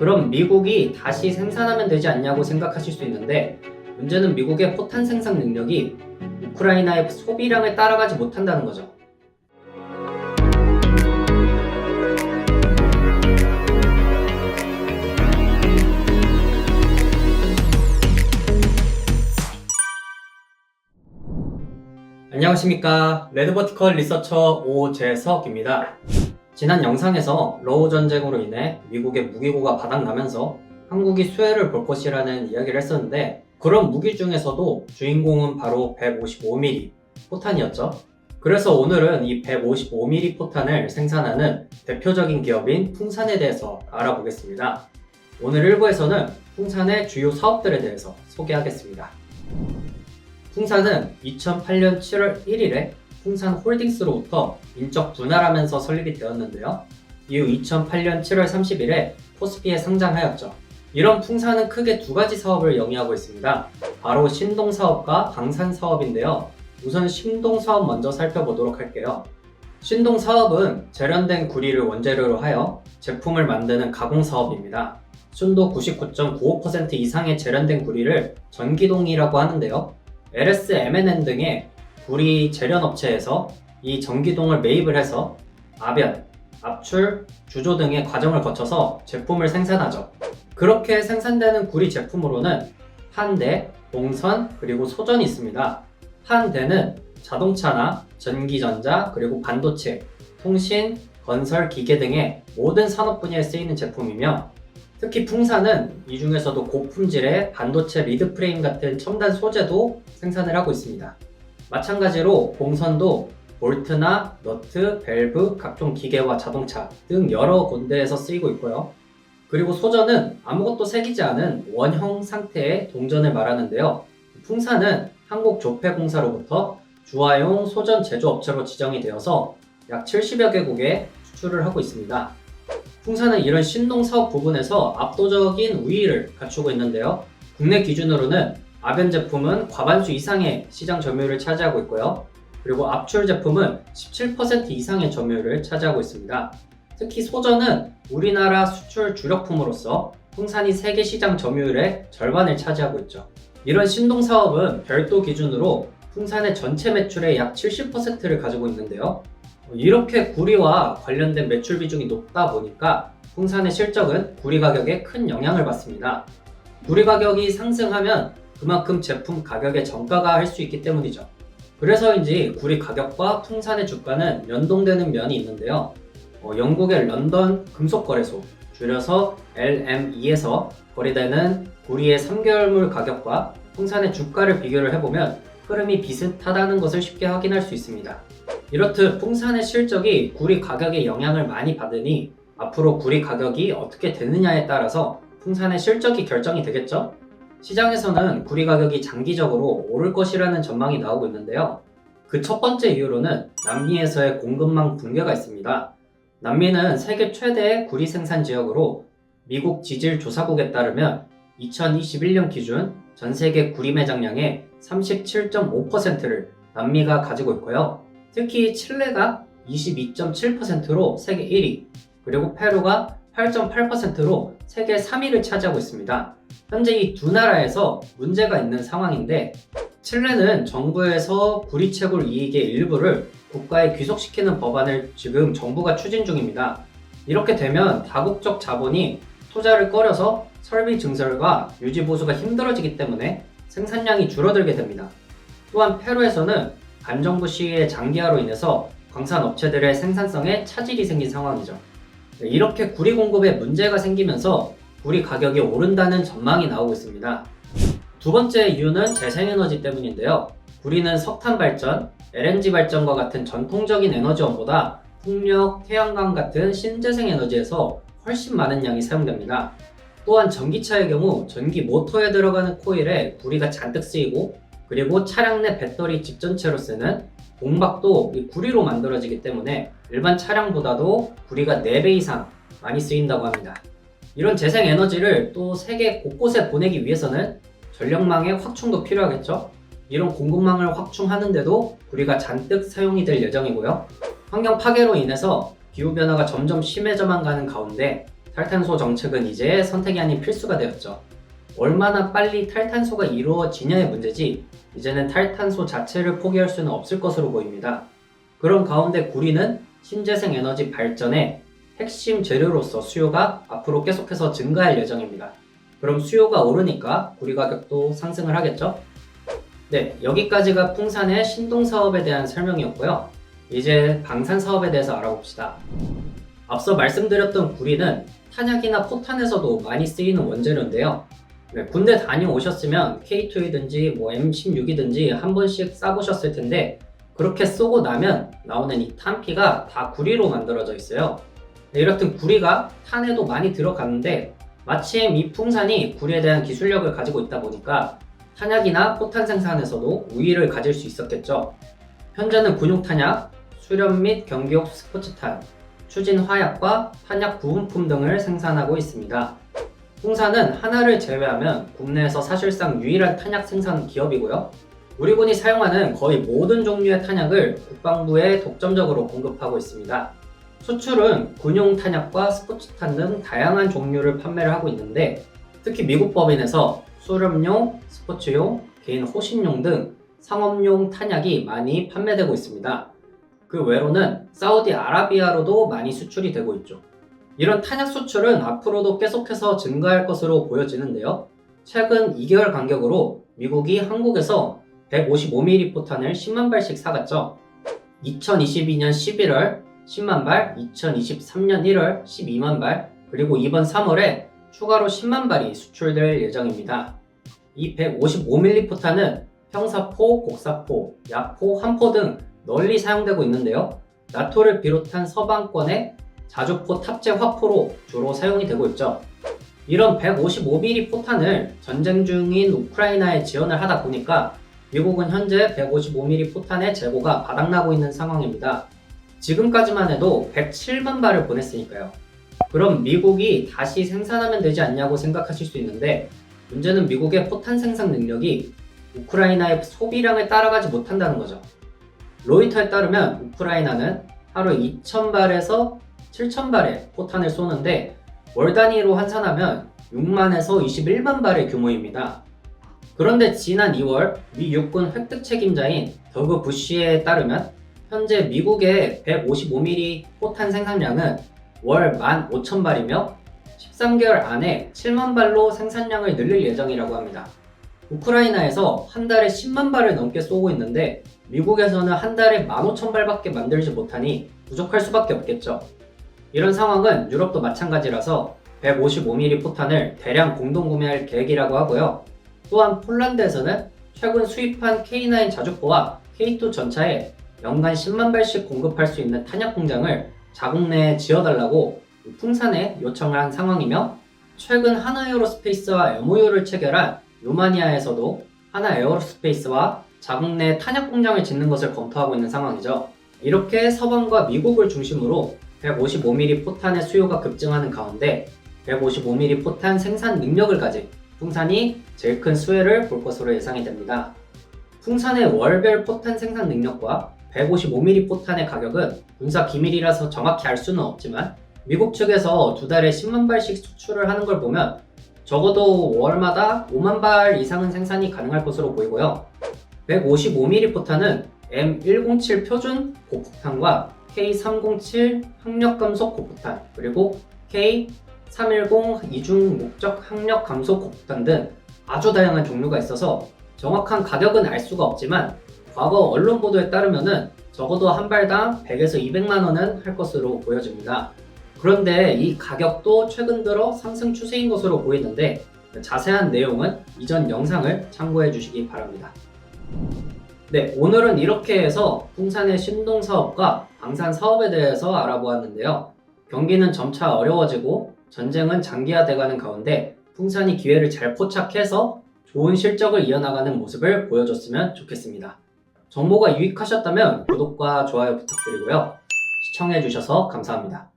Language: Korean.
그럼 미국이 다시 생산하면 되지 않냐고 생각하실 수 있는데 문제는 미국의 포탄 생산 능력이 우크라이나의 소비량을 따라가지 못한다는 거죠. 안녕하십니까. 레드버티컬 리서처 오재석입니다. 지난 영상에서 러우 전쟁으로 인해 미국의 무기고가 바닥나면서 한국이 수혜를 볼 것이라는 이야기를 했었는데 그런 무기 중에서도 주인공은 바로 155mm 포탄이었죠. 그래서 오늘은 이 155mm 포탄을 생산하는 대표적인 기업인 풍산에 대해서 알아보겠습니다. 오늘 1부에서는 풍산의 주요 사업들에 대해서 소개하겠습니다. 풍산은 2008년 7월 1일에 풍산 홀딩스로부터 인적 분할하면서 설립이 되었는데요. 이후 2008년 7월 30일에 코스피에 상장하였죠. 이런 풍산은 크게 두 가지 사업을 영위하고 있습니다. 바로 신동 사업과 방산 사업인데요. 우선 신동 사업 먼저 살펴보도록 할게요. 신동 사업은 재련된 구리를 원재료로 하여 제품을 만드는 가공 사업입니다. 순도 99.95% 이상의 재련된 구리를 전기동이라고 하는데요. LS, MNN 등의 구리 재련 업체에서 이 전기동을 매입을 해서 압연, 압출, 주조 등의 과정을 거쳐서 제품을 생산하죠. 그렇게 생산되는 구리 제품으로는 한대, 동선, 그리고 소전이 있습니다. 한대는 자동차나 전기전자, 그리고 반도체, 통신, 건설, 기계 등의 모든 산업 분야에 쓰이는 제품이며 특히 풍산은 이 중에서도 고품질의 반도체 리드 프레임 같은 첨단 소재도 생산을 하고 있습니다. 마찬가지로 봉선도 볼트나 너트, 밸브, 각종 기계와 자동차 등 여러 군데에서 쓰이고 있고요. 그리고 소전은 아무것도 새기지 않은 원형 상태의 동전을 말하는데요. 풍산은 한국조폐공사로부터 주화용 소전 제조업체로 지정이 되어서 약 70여 개국에 수출을 하고 있습니다. 풍산은 이런 신동 사업 부분에서 압도적인 우위를 갖추고 있는데요. 국내 기준으로는 아변 제품은 과반수 이상의 시장 점유율을 차지하고 있고요. 그리고 압출 제품은 17% 이상의 점유율을 차지하고 있습니다. 특히 소전은 우리나라 수출 주력품으로서 풍산이 세계 시장 점유율의 절반을 차지하고 있죠. 이런 신동 사업은 별도 기준으로 풍산의 전체 매출의 약 70%를 가지고 있는데요. 이렇게 구리와 관련된 매출 비중이 높다 보니까 풍산의 실적은 구리 가격에 큰 영향을 받습니다. 구리 가격이 상승하면 그만큼 제품 가격의 정가가 할 수 있기 때문이죠. 그래서인지 구리 가격과 풍산의 주가는 연동되는 면이 있는데요. 어, 영국의 런던 금속거래소, 줄여서 LME에서 거래되는 구리의 3개월물 가격과 풍산의 주가를 비교를 해보면 흐름이 비슷하다는 것을 쉽게 확인할 수 있습니다. 이렇듯 풍산의 실적이 구리 가격에 영향을 많이 받으니 앞으로 구리 가격이 어떻게 되느냐에 따라서 풍산의 실적이 결정이 되겠죠? 시장에서는 구리 가격이 장기적으로 오를 것이라는 전망이 나오고 있는데요. 그 첫 번째 이유로는 남미에서의 공급망 붕괴가 있습니다. 남미는 세계 최대의 구리 생산 지역으로 미국 지질 조사국에 따르면 2021년 기준 전 세계 구리 매장량의 37.5%를 남미가 가지고 있고요. 특히 칠레가 22.7%로 세계 1위, 그리고 페루가 8.8%로 세계 3위를 차지하고 있습니다. 현재 이 두 나라에서 문제가 있는 상황인데 칠레는 정부에서 구리채굴 이익의 일부를 국가에 귀속시키는 법안을 지금 정부가 추진 중입니다. 이렇게 되면 다국적 자본이 투자를 꺼려서 설비 증설과 유지 보수가 힘들어지기 때문에 생산량이 줄어들게 됩니다. 또한 페루에서는 반정부 시위의 장기화로 인해서 광산 업체들의 생산성에 차질이 생긴 상황이죠. 이렇게 구리 공급에 문제가 생기면서 구리 가격이 오른다는 전망이 나오고 있습니다. 두 번째 이유는 재생에너지 때문인데요. 구리는 석탄 발전, LNG 발전과 같은 전통적인 에너지원보다 풍력, 태양광 같은 신재생 에너지에서 훨씬 많은 양이 사용됩니다. 또한 전기차의 경우 전기 모터에 들어가는 코일에 구리가 잔뜩 쓰이고 그리고 차량 내 배터리 집전체로 쓰는 공박도 이 구리로 만들어지기 때문에 일반 차량보다도 구리가 4배 이상 많이 쓰인다고 합니다. 이런 재생 에너지를 또 세계 곳곳에 보내기 위해서는 전력망의 확충도 필요하겠죠? 이런 공급망을 확충하는데도 구리가 잔뜩 사용이 될 예정이고요. 환경 파괴로 인해서 기후변화가 점점 심해져만 가는 가운데 탈탄소 정책은 이제 선택이 아닌 필수가 되었죠. 얼마나 빨리 탈탄소가 이루어지냐의 문제지 이제는 탈탄소 자체를 포기할 수는 없을 것으로 보입니다. 그런 가운데 구리는 신재생 에너지 발전의 핵심 재료로서 수요가 앞으로 계속해서 증가할 예정입니다. 그럼 수요가 오르니까 구리 가격도 상승을 하겠죠? 네, 여기까지가 풍산의 신동 사업에 대한 설명이었고요. 이제 방산 사업에 대해서 알아봅시다. 앞서 말씀드렸던 구리는 탄약이나 포탄에서도 많이 쓰이는 원재료인데요. 네, 군대 다녀오셨으면 K2이든지 뭐 M16이든지 한 번씩 쏴보셨을 텐데 그렇게 쏘고 나면 나오는 이 탄피가 다 구리로 만들어져 있어요. 네, 이렇듯 구리가 탄에도 많이 들어가는데 마침 이 풍산이 구리에 대한 기술력을 가지고 있다 보니까 탄약이나 포탄 생산에서도 우위를 가질 수 있었겠죠. 현재는 군용 탄약, 수련 및 경기용 스포츠탄, 추진 화약과 탄약 부품품 등을 생산하고 있습니다. 풍산은 하나를 제외하면 국내에서 사실상 유일한 탄약 생산 기업이고요. 우리 군이 사용하는 거의 모든 종류의 탄약을 국방부에 독점적으로 공급하고 있습니다. 수출은 군용 탄약과 스포츠탄 등 다양한 종류를 판매를 하고 있는데 특히 미국 법인에서 수렴용, 스포츠용, 개인 호신용 등 상업용 탄약이 많이 판매되고 있습니다. 그 외로는 사우디아라비아로도 많이 수출이 되고 있죠. 이런 탄약 수출은 앞으로도 계속해서 증가할 것으로 보여지는데요. 최근 2개월 간격으로 미국이 한국에서 155mm 포탄을 10만 발씩 사갔죠. 2022년 11월 10만 발, 2023년 1월 12만 발, 그리고 이번 3월에 추가로 10만 발이 수출될 예정입니다. 이 155mm 포탄은 형사포, 곡사포, 야포, 함포 등 널리 사용되고 있는데요. 나토를 비롯한 서방권의 자주포 탑재 화포로 주로 사용이 되고 있죠. 이런 155mm 포탄을 전쟁 중인 우크라이나에 지원을 하다 보니까 미국은 현재 155mm 포탄의 재고가 바닥나고 있는 상황입니다. 지금까지만 해도 107만 발을 보냈으니까요. 그럼 미국이 다시 생산하면 되지 않냐고 생각하실 수 있는데 문제는 미국의 포탄 생산 능력이 우크라이나의 소비량을 따라가지 못한다는 거죠. 로이터에 따르면 우크라이나는 하루 2,000발에서 7,000발의 포탄을 쏘는데 월 단위로 환산하면 6만에서 21만 발의 규모입니다. 그런데 지난 2월 미 육군 획득 책임자인 더그 부시에 따르면 현재 미국의 155mm 포탄 생산량은 월 15,000발이며 13개월 안에 7만 발로 생산량을 늘릴 예정이라고 합니다. 우크라이나에서 한 달에 10만 발을 넘게 쏘고 있는데 미국에서는 한 달에 15,000발밖에 만들지 못하니 부족할 수밖에 없겠죠. 이런 상황은 유럽도 마찬가지라서 155mm 포탄을 대량 공동 구매할 계획이라고 하고요. 또한 폴란드에서는 최근 수입한 K9 자주포와 K2 전차에 연간 10만 발씩 공급할 수 있는 탄약 공장을 자국 내에 지어달라고 풍산에 요청을 한 상황이며 최근 하나 에어로스페이스와 MOU를 체결한 루마니아에서도 하나 에어로스페이스와 자국 내 탄약 공장을 짓는 것을 검토하고 있는 상황이죠. 이렇게 서방과 미국을 중심으로 155mm 포탄의 수요가 급증하는 가운데 155mm 포탄 생산 능력을 가진 풍산이 제일 큰 수혜를 볼 것으로 예상이 됩니다. 풍산의 월별 포탄 생산 능력과 155mm 포탄의 가격은 군사 기밀이라서 정확히 알 수는 없지만 미국 측에서 두 달에 10만 발씩 수출을 하는 걸 보면 적어도 월마다 5만 발 이상은 생산이 가능할 것으로 보이고요. 155mm 포탄은 M107 표준 고폭탄과 K307 항력 감속 고폭탄 그리고 K310 이중 목적 항력 감속 고폭탄 등 아주 다양한 종류가 있어서 정확한 가격은 알 수가 없지만 과거 언론 보도에 따르면은 적어도 한 발당 100에서 200만 원은 할 것으로 보여집니다. 그런데 이 가격도 최근 들어 상승 추세인 것으로 보이는데 자세한 내용은 이전 영상을 참고해 주시기 바랍니다. 네, 오늘은 이렇게 해서 풍산의 신동 사업과 방산 사업에 대해서 알아보았는데요. 경기는 점차 어려워지고 전쟁은 장기화돼가는 가운데 풍산이 기회를 잘 포착해서 좋은 실적을 이어나가는 모습을 보여줬으면 좋겠습니다. 정보가 유익하셨다면 구독과 좋아요 부탁드리고요. 시청해주셔서 감사합니다.